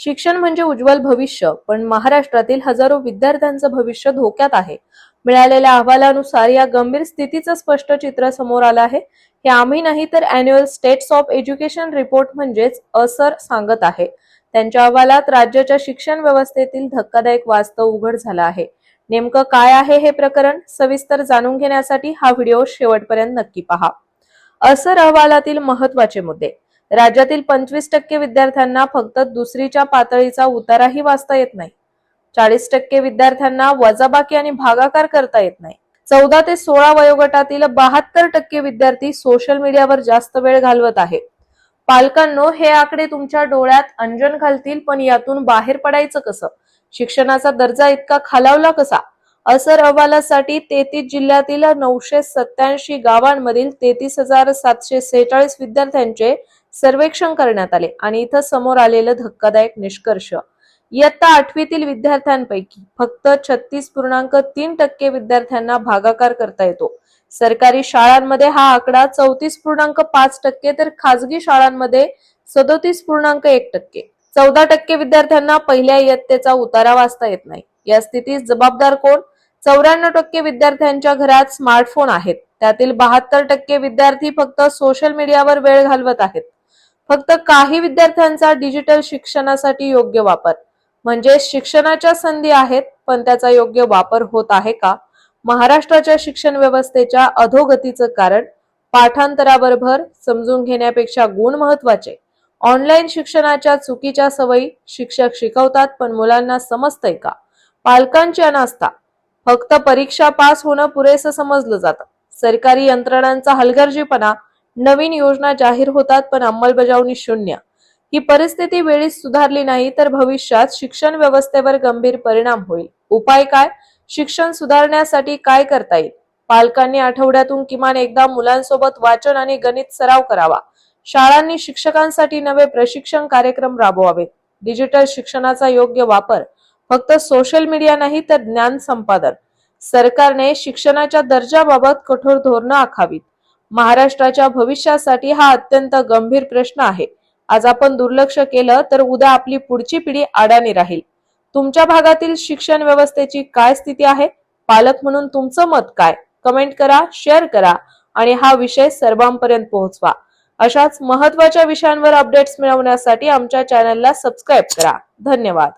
शिक्षण म्हणजे उज्ज्वल भविष्य पण महाराष्ट्रातील हजारो विद्यार्थ्यांचं भविष्य धोक्यात आहे. मिळालेल्या अहवालानुसार या गंभीर स्थितीचं स्पष्ट चित्र समोर आलं आहे. हे आम्ही नाही तर annual status of education report म्हणजेच असर सांगत आहे. त्यांच्या अहवालात राज्याच्या शिक्षण व्यवस्थेतील धक्कादायक वास्तव उघड झालं आहे. नेमकं काय आहे हे प्रकरण सविस्तर जाणून घेण्यासाठी हा व्हिडिओ शेवटपर्यंत नक्की पहा. असर अहवालातील महत्त्वाचे मुद्दे. राज्यातील पंचवीस टक्के विद्यार्थ्यांना फक्त दुसरीच्या पातळीचा उताराही वाचता येत नाही. चाळीस टक्के विद्यार्थ्यांना वजाबाकी आणि भागाकार करता येत नाही. चौदा ते सोळा वयोगटातील बहात्तर टक्के विद्यार्थी सोशल मीडियावर जास्त वेळ घालवत आहेत. पालकांनो हे आकडे तुमच्या डोळ्यात अंजन घालतील पण यातून बाहेर पडायचं कसं? शिक्षणाचा दर्जा इतका खालावला कसा? असर अहवालासाठी तेहतीस जिल्ह्यातील नऊशे सत्याऐंशी गावांमधील तेहतीस हजार सातशे सेहेचाळीस विद्यार्थ्यांचे सर्वेक्षण करण्यात आले आणि इथं समोर आलेलं धक्कादायक निष्कर्ष. इयत्ता आठवीतील विद्यार्थ्यांपैकी फक्त छत्तीस पूर्णांक तीन टक्के विद्यार्थ्यांना भागाकार करता येतो. सरकारी शाळांमध्ये हा आकडा चौतीस पूर्णांक पाच टक्के तर खासगी शाळांमध्ये सदोतीस पूर्णांक एक टक्के. चौदा टक्के विद्यार्थ्यांना पहिल्या इयत्तेचा उतारा वाचता येत नाही. या स्थितीत जबाबदार कोण? चौऱ्याण्णव टक्के विद्यार्थ्यांच्या घरात स्मार्टफोन आहेत. त्यातील बहात्तर टक्के विद्यार्थी फक्त सोशल मीडियावर वेळ घालवत आहेत. फक्त काही विद्यार्थ्यांचा डिजिटल शिक्षणासाठी योग्य वापर. म्हणजे शिक्षणाच्या संधी आहेत पण त्याचा योग्य वापर होत आहे का? महाराष्ट्राच्या शिक्षण व्यवस्थेच्या अधोगतीचं कारण पाठांतराबरोबर समजून घेण्यापेक्षा गुण महत्त्वाचे ऑनलाईन शिक्षणाच्या चुकीच्या सवयी शिक्षक शिकवतात पण मुलांना समजतंय का? पालकांची अनास्था फक्त परीक्षा पास होणं पुरेसं समजलं जातं. सरकारी यंत्रणांचा हलगर्जीपणा नवीन योजना जाहीर होतात पण अंमलबजावणी शून्य. ही परिस्थिती वेळीच सुधारली नाही तर भविष्यात शिक्षण व्यवस्थेवर गंभीर परिणाम होईल. उपाय काय? शिक्षण सुधारण्यासाठी काय करता येईल? पालकांनी आठवड्यातून किमान एकदा मुलांसोबत वाचन आणि गणित सराव करावा. शाळांनी शिक्षकांसाठी नवे प्रशिक्षण कार्यक्रम राबवावेत. डिजिटल शिक्षणाचा योग्य वापर. फक्त सोशल मीडिया नाही तर ज्ञान संपादन. सरकारने शिक्षणाच्या दर्जाबाबत कठोर धोरणं आखावीत. महाराष्ट्राच्या भविष्यासाठी हा अत्यंत गंभीर प्रश्न आहे. आज आपण दुर्लक्ष केलं तर उद्या आपली पुढची पिढी अडाणी राहील. तुमच्या भागातील शिक्षण व्यवस्थेची काय स्थिती आहे? पालक म्हणून तुमचं मत काय? कमेंट करा शेअर करा आणि हा विषय सर्वांपर्यंत पोहोचवा. अशाच महत्त्वाच्या विषयांवर अपडेट्स मिळवण्यासाठी आमच्या चॅनलला सबस्क्राईब करा. धन्यवाद.